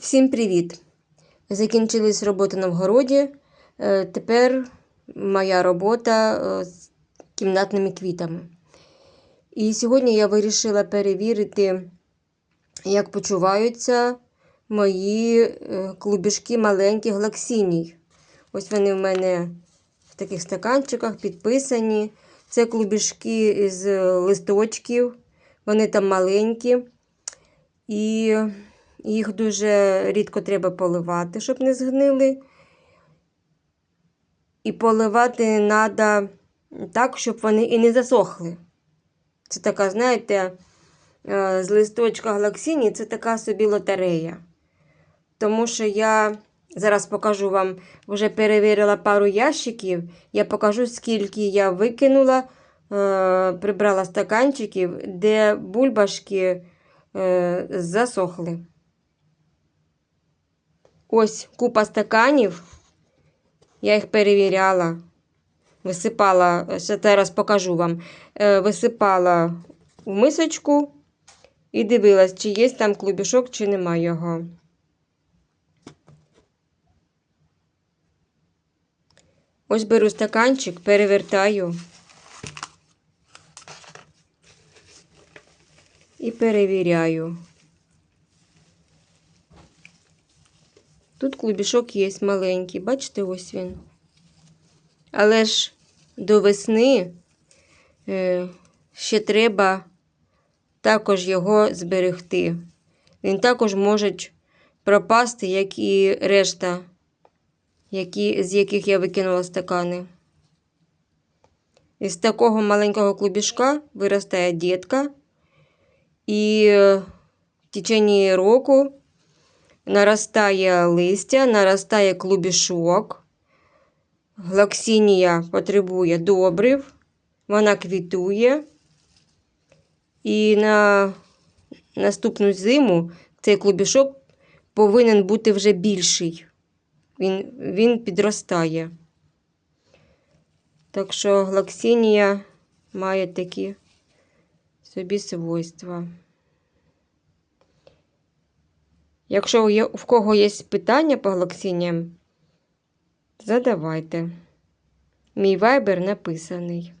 Всім привіт! Закінчились роботи на вгороді. Е, Тепер моя робота е, з кімнатними квітами. І сьогодні я вирішила перевірити, як почуваються мої е, клубішки маленьких глаксіній. Ось вони в мене в таких стаканчиках підписані. Це клубішки з листочків, вони там маленькі. І їх дуже рідко треба поливати, щоб не згнили. І поливати треба так, щоб вони і не засохли. Це така, знаєте, е, з листочка глаксіні це така собі лотерея. Тому що я зараз покажу вам, вже перевірила пару ящиків. Я покажу, скільки я викинула, е, прибрала стаканчиків, де бульбашки е, засохли. Ось купа стаканів. Я їх перевіряла. Висипала, ще зараз покажу вам. Е, Висипала в мисочку і дивилась, чи є там клубішок, чи нема його. Ось беру стаканчик, перевертаю і перевіряю. Тут клубішок є маленький, бачите, ось він. Але ж до весни е, ще треба також його зберегти. Він також може пропасти, як і решта, які, з яких я викинула стакани. Із такого маленького клубішка виростає дітка, і е, в течение року наростає листя, наростає клубішок. Глоксінія потребує добрив, вона квітує. І на наступну зиму цей клубішок повинен бути вже більший. Він, він підростає. Так що глоксінія має такі собі свойства. Якщо є, в кого є питання по глоксініям, задавайте. Мій вайбер написаний.